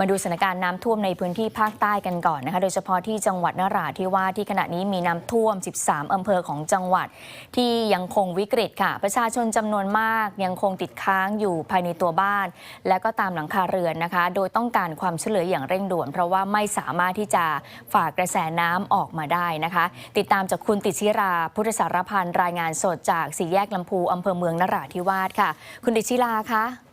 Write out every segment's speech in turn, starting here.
มาดูสถานการณ์น้ำท่วมในพื้นที่ภาคใต้กันก่อนนะคะ โดยเฉพาะที่จังหวัดนราธิวาสที่ขณะนี้มีน้ำท่วม 13อำเภอของจังหวัด ที่ยังคงวิกฤตค่ะ ประชาชนจำนวนมากยังคงติดค้างอยู่ภายในตัวบ้าน และก็ตามหลังคาเรือนนะคะ โดยต้องการความช่วยเหลืออย่างเร่งด่วน เพราะว่าไม่สามารถที่จะฝากกระแสน้ำออกมาได้นะคะ ติดตามจากคุณติชิรา พุทธสารพันธ์รายงานสดจากสี่แยกลำพูอำเภอเมืองนราธิวาสค่ะ คุณติชิราคะ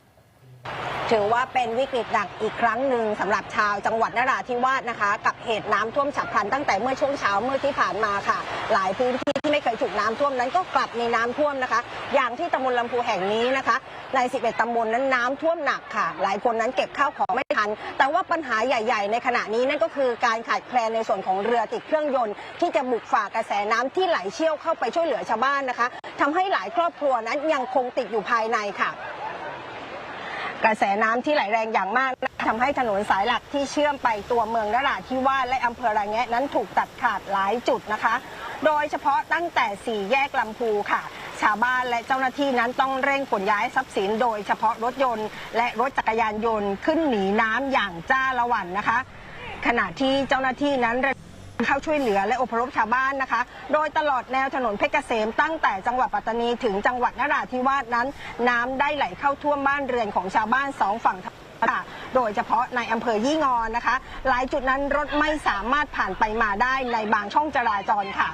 ถือว่าเป็นวิกฤตหนักอีกครั้งหนึ่งสำหรับชาวจังหวัดนราธิวาสนะคะ กับเหตุน้ำท่วมฉับพลันตั้งแต่เมื่อช่วงเช้าเมื่อที่ผ่านมาค่ะ หลายพื้นที่ที่ไม่เคยถูกน้ำท่วมนั้นก็กลับมีน้ำท่วมนะคะ อย่างที่ตำบลลำพูแห่งนี้นะคะใน 11 ตำบลนั้นน้ำท่วมหนักค่ะ หลายคนนั้นเก็บข้าวของไม่ทัน แต่ว่าปัญหาใหญ่ ๆ ในขณะนี้นั่นก็คือการขาดแคลนในส่วนของเรือติดเครื่องยนต์ที่จะบุกฝ่ากระแสน้ำที่ไหลเชี่ยวเข้าไปช่วยเหลือชาวบ้านนะคะทำให้หลายครอบครัวนั้นยังคงติดอยู่ภายในค่ะ กระแสน้ำที่ไหลแรงอย่างมากทำให้ถนนสายหลักที่เชื่อมไปตัวเมืองนราธิวาสและอำเภอระแงะนั้นถูกตัดขาดหลายจุดนะคะ โดยเฉพาะตั้งแต่สี่แยกลำพูค่ะ ชาวบ้านและเจ้าหน้าที่นั้นต้องเร่งขนย้ายทรัพย์สิน โดยเฉพาะรถยนต์ และรถจักรยานยนต์ขึ้นหนีน้ำอย่างจ้าละวันนะคะ ขณะที่เจ้าหน้าที่นั้น เข้าช่วยเหลือและอพยพชาวบ้านนะคะ โดยตลอดแนวถนนเพชรเกษมตั้งแต่จังหวัดปัตตานีถึงจังหวัดนราธิวาสนั้น น้ำได้ไหลเข้าท่วมบ้านเรือนของชาวบ้านสองฝั่งทางค่ะโดยเฉพาะในอำเภอยี่งอนนะคะ หลายจุดนั้นรถไม่สามารถผ่านไปมาได้ในบางช่องจราจรค่ะ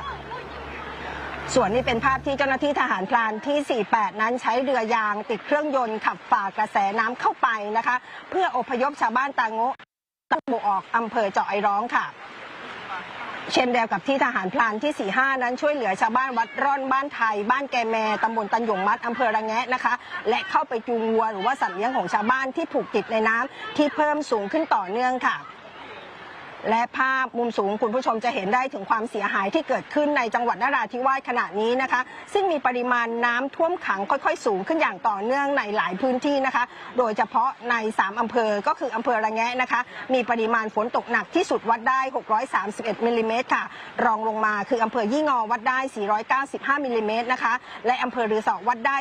ส่วนนี้เป็นภาพที่เจ้าหน้าที่ทหารพรานที่ 48 นั้นใช้เรือยางติดเครื่องยนต์ขับฝ่ากระแสน้ำเข้าไปนะคะ เพื่ออพยพชาวบ้านตาโงตะบูออกอำเภอเจาะไอร้องค่ะ เช่นเดียวกับที่ทหารพลานที่ 45 นั้นช่วยเหลือชาวบ้านวัดร่อนบ้านไทย บ้านแกแมตำบลตันหยงมัดอำเภอระแงะนะคะ และเข้าไปจูงวัวหรือว่าสัตว์เลี้ยงของชาวบ้านที่ถูกติดในน้ำที่เพิ่มสูงขึ้นต่อเนื่องค่ะ และภาพมุมสูงคุณผู้ชมจะเห็นได้ถึงความเสียหายที่เกิดขึ้นในจังหวัดนราธิวาสขณะนี้นะคะ ซึ่งมีปริมาณน้ำท่วมขังค่อยๆ สูงขึ้นอย่างต่อเนื่องในหลายพื้นที่นะคะ โดยเฉพาะใน 3อำเภอก็คืออำเภอระแงะนะคะ มีปริมาณฝนตกหนักที่สุดวัดได้ 631มิลลิเมตรค่ะ รองลงมาคืออำเภอยี่งอวัดได้ 495มิลลิเมตรนะคะ และอำเภอรือสอวัดได้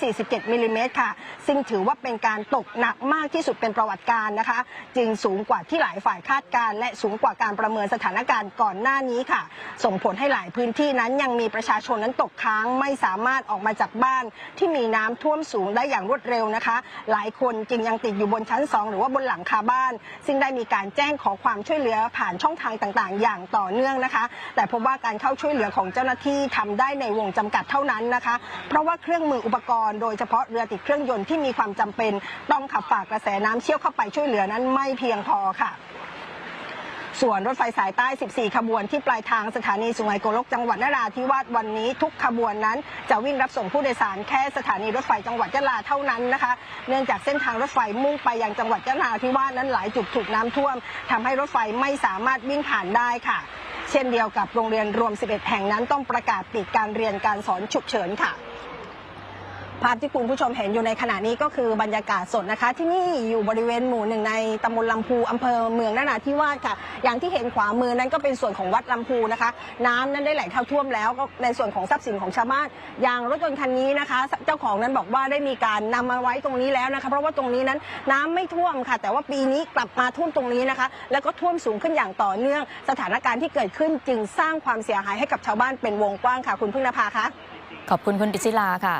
447มิลลิเมตรค่ะ ซึ่งถือว่าเป็นการตกหนักมากที่สุดเป็นประวัติการนะคะ จึงสูงกว่าที่หลายฝ่ายคาดการณ์และสูงกว่าการประเมินสถานการณ์ก่อนหน้านี้ค่ะ ส่งผลให้หลายพื้นที่นั้นยังมีประชาชนนั้นตกค้างไม่สามารถออกมาจากบ้านที่มีน้ำท่วมสูงได้อย่างรวดเร็วนะคะ หลายคนจึงยังติดอยู่บนชั้น 2 หรือว่าบนหลังคาบ้าน ซึ่งได้มีการแจ้งขอความช่วยเหลือผ่านช่องทางต่างๆ อย่างต่อเนื่องนะคะ แต่พบว่าการเข้าช่วยเหลือของเจ้าหน้าที่ทำได้ในวงจำกัดเท่านั้นนะคะ เพราะว่าเครื่องมืออุปกรณ์โดยเฉพาะเรือติดเครื่องยนต์ที่มีความจำเป็น ต้องขับฝากกระแสน้ำเชี่ยวเข้าไปช่วยเหลือนั้นไม่เพียงพอค่ะ ส่วนรถไฟสายใต้ 14 ขบวนที่ปลายทางสถานีสุไหงโกลกจังหวัดนราธิวาสวันนี้ทุกขบวนนั้น จะวิ่งรับส่งผู้โดยสารแค่สถานีรถไฟจังหวัดยะลาเท่านั้นนะคะ เนื่องจากเส้นทางรถไฟมุ่งไปยังจังหวัดยะลาธิวาสนั้นหลายจุดถูกน้ำท่วมทำให้รถไฟไม่สามารถวิ่งผ่านได้ค่ะ เช่นเดียวกับโรงเรียนรวม 11 แห่งนั้นต้องประกาศปิดการเรียนการสอนฉุกเฉินค่ะ ภาพที่คุณผู้ชมเห็นอยู่ในขณะนี้ก็คือบรรยากาศสดนะคะ ที่นี่อยู่บริเวณหมู่หนึ่งในตำบลลำพูอำเภอเมืองนราธิวาสค่ะ อย่างที่เห็นขวามือนั้นก็เป็นส่วนของวัดลำพูนะคะ น้ำนั้นได้ไหลเข้าท่วมแล้วก็ในส่วนของทรัพย์สินของชาวบ้านอย่างรถยนต์คันนี้นะคะ เจ้าของนั้นบอกว่าได้มีการนำมาไว้ตรงนี้แล้วนะคะ เพราะว่าตรงนี้นั้นน้ำไม่ท่วมค่ะ แต่ว่าปีนี้กลับมาท่วมตรงนี้นะคะ แล้วก็ท่วมสูงขึ้นอย่างต่อเนื่อง สถานการณ์ที่เกิดขึ้นจึงสร้างความเสียหายให้กับชาวบ้านเป็นวงกว้างค่ะ คุณพึ่งนภาคะขอบคุณคุณติดชิราค่ะ